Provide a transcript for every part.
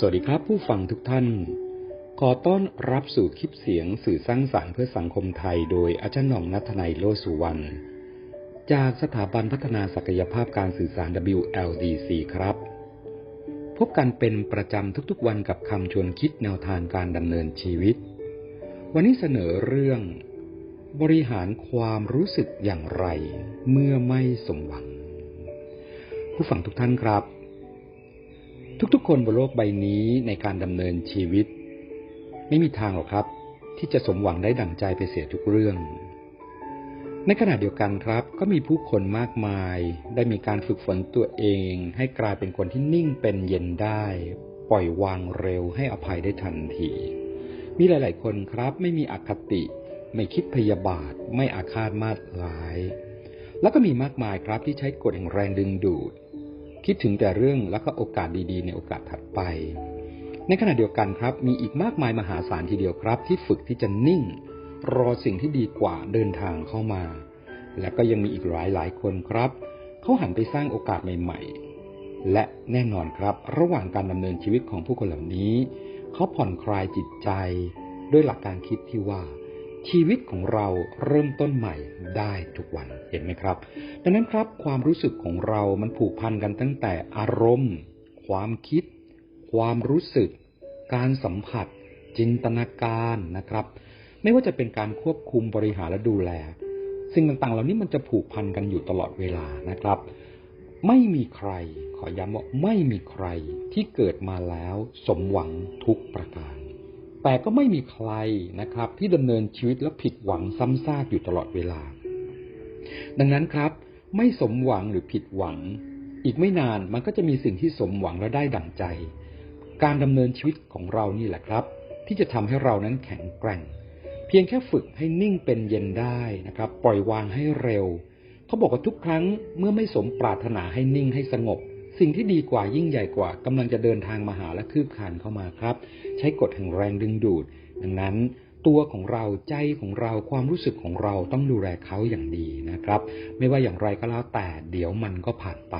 สวัสดีครับผู้ฟังทุกท่าน ขอต้อนรับสู่คลิปเสียงสื่อสร้างสารรค์เพื่อสังคมไทย โดยอาจารย์หน่อมนัทนัยโลสุวรรณ จากสถาบันพัฒนาศักยภาพการสื่อสาร WLDC ครับ พบกันเป็นประจำทุกๆวันกับคำชวนคิดแนวทางการดำเนินชีวิต วันนี้เสนอเรื่อง บริหารความรู้สึกอย่างไร เมื่อไม่สมหวัง ผู้ฟังทุกท่านครับ ทุกๆ คนบนโลกใบนี้ในการดำเนินชีวิต ไม่มีทางหรอกครับ ที่จะสมหวังได้ดั่งใจไปเสียทุกเรื่อง ในขณะเดียวกันครับ ก็มีผู้คนมากมาย ได้มีการฝึกฝนตัวเอง ให้กลายเป็นคนที่นิ่งเป็นเย็นได้ ปล่อยวางเร็วให้อภัยได้ทันที มีหลาย ๆ คนครับ ไม่มีอคติ ไม่คิดพยาบาท ไม่อาฆาตมาตร้าย แล้วก็มีมากมายครับที่ใช้กฎแห่งแรงดึงดูด คิดถึงแต่เรื่องแล้วก็โอกาสดีๆ ในโอกาสถัดไป ในขณะเดียวกันครับ มีอีกมากมายมหาศาลทีเดียวครับ ที่ฝึกที่จะนิ่ง รอสิ่งที่ดีกว่าเดินทางเข้ามา และก็ยังมีอีกหลายหลายคนครับเขาหันไปสร้างโอกาสใหม่ ๆ และแน่นอนครับ ระหว่างการดำเนินชีวิตของผู้คนเหล่านี้เขาผ่อนคลายจิตใจ ด้วยหลักการคิดที่ว่า ชีวิตของเราเริ่มต้นใหม่ได้ทุกวันเห็นไหมครับ ดังนั้นครับความรู้สึกของเรามันผูกพันกันตั้งแต่อารมณ์ ความคิด ความรู้สึก การสัมผัส จินตนาการนะครับ ไม่ว่าจะเป็นการควบคุมบริหารและดูแล สิ่งต่างๆ เหล่านี้มันจะผูกพันกันอยู่ตลอดเวลานะครับ ไม่มีใครขอย้ำว่าไม่มีใครที่เกิดมาแล้วสมหวังทุกประการ แต่ก็ไม่มีใครนะครับ ที่ดำเนินชีวิตและผิดหวังซ้ำซากอยู่ตลอดเวลา ดังนั้นครับ ไม่สมหวังหรือผิดหวัง อีกไม่นานมันก็จะมีสิ่งที่สมหวังและได้ดั่งใจ การดำเนินชีวิตของเรานี่แหละครับ ที่จะทำให้เรานั้นแข็งแกร่ง เพียงแค่ฝึกให้นิ่งเป็นเย็นได้นะครับ ปล่อยวางให้เร็ว เขาบอกว่าทุกครั้งเมื่อไม่สมปรารถนาให้นิ่งให้สงบ สิ่งที่ดีกว่ายิ่งใหญ่กว่ากำลังจะเดินทางมาหาและคืบคานเข้ามาครับ ใช้กฎแห่งแรงดึงดูด ดังนั้น ตัวของเราใจของเราความรู้สึกของเราต้องดูแลเขาอย่างดีนะครับ ไม่ว่าอย่างไรก็แล้วแต่เดี๋ยวมันก็ผ่านไป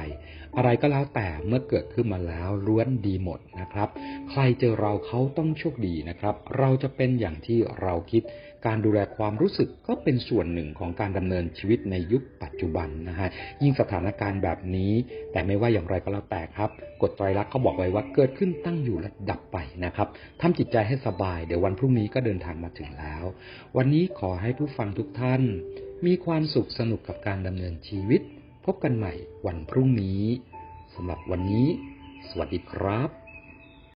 อะไรก็แล้วแต่เมื่อเกิดขึ้นมาแล้วล้วนดีหมดนะครับ ใครเจอเราเขาต้องโชคดีนะครับ เราจะเป็นอย่างที่เราคิด การดูแลความรู้สึกก็เป็นส่วนหนึ่งของการดำเนินชีวิตในยุคปัจจุบันนะฮะยิ่งสถานการณ์แบบนี้ แต่ไม่ว่าอย่างไรก็แล้วแต่ครับกฎไตรลักษณ์เขาบอกไว้ว่าเกิดขึ้นตั้งอยู่และดับไปนะครับทำจิตใจให้สบายเดี๋ยววันพรุ่งนี้ก็เดินทางมาถึงแล้ว วันนี้ขอให้ผู้ฟังทุกท่าน มีความสุขสนุกกับการดำเนินชีวิต พบกันใหม่วันพรุ่งนี้สำหรับวันนี้ สวัสดีครับ